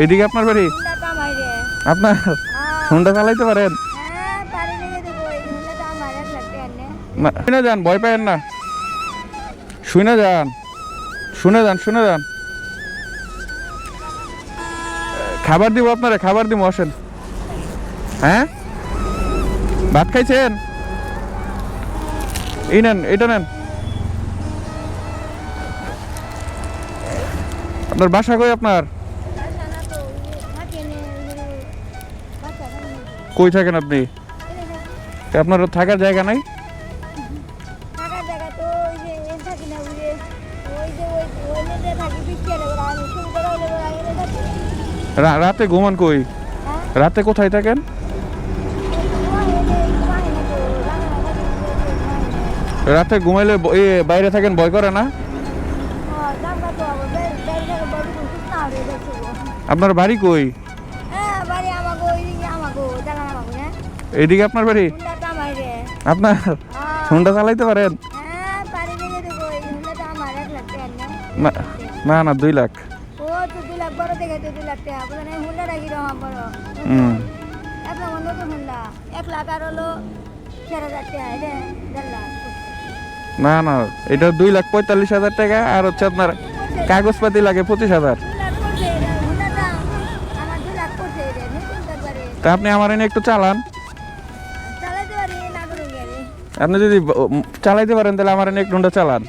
এইদিকে আপনার বাড়ি? আপনার? হ্যাঁ। হুন্ডা চালাইতে পারেন? হ্যাঁ শুনে যান ভয় পায়েন না। শুনে যান শুনে যান শুনে যান। খাবার দিব আপনারে খাবার দিব আসেন। হ্যাঁ? ভাত খাইছেন? এই নেন এটা নেন। আপনার বাসা কই আপনার? কই থাকেন আপনি? আপনার থাকার জায়গা নাই? রাতে ঘুমান কই? রাতে কোথায় থাকেন? রাতে ঘুমাইলে বাইরে থাকেন, ভয় করে না? আপনার বাড়ি কই? এইদিকে আপনার বাড়ি? আপনার? হুন্ডা চালাইতে পারেন? না না না দুই লাখ। না না এটা দুই লাখ পঁয়তাল্লিশ হাজার টাকা আর হচ্ছে আপনার কাগজপাতি লাগে পঁচিশ হাজার। তা আপনি আমার এনে একটু চালান। আপনি যদি চালাইতে পারেন তাহলে আমার এনে একটু হুন্ডা চালান।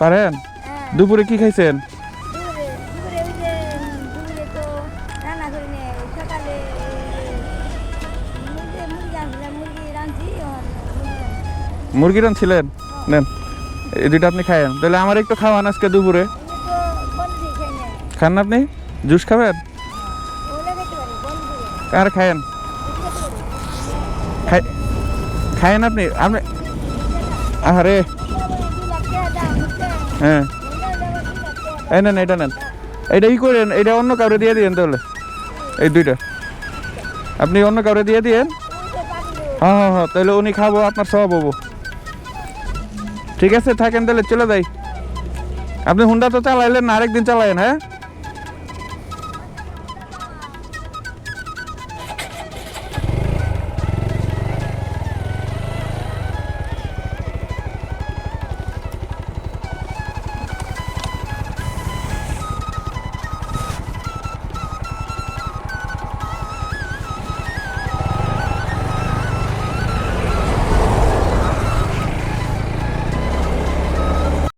পারেন? দুপুরে কি খাইছেন? মুরগি ছিলেন নেন এই দুইটা আপনি খায়েন তাহলে আমার একটু খাওয়ান আজকে দুপুরে। খান না আপনি? জুস খাবেন? আর খায়েন? খায়েন আপনি? আপনি আরে হ্যাঁ। এই নেন এটা নেন। এটা ই করেন এটা অন্য কাউরে দিয়ে দিয়েন তাহলে। এই দুইটা। আপনি অন্য কাউরে দিয়ে দিয়েন? হ্যাঁ হ্যাঁ হ্যাঁ তাহলে উনি খাব, আপনার সব হব। ঠিক আছে, থাকেন তাহলে, চলে যাই। আপনি হুন্ডা তো চালাইলেন না, আরেকদিন চালায়েন হ্যাঁ?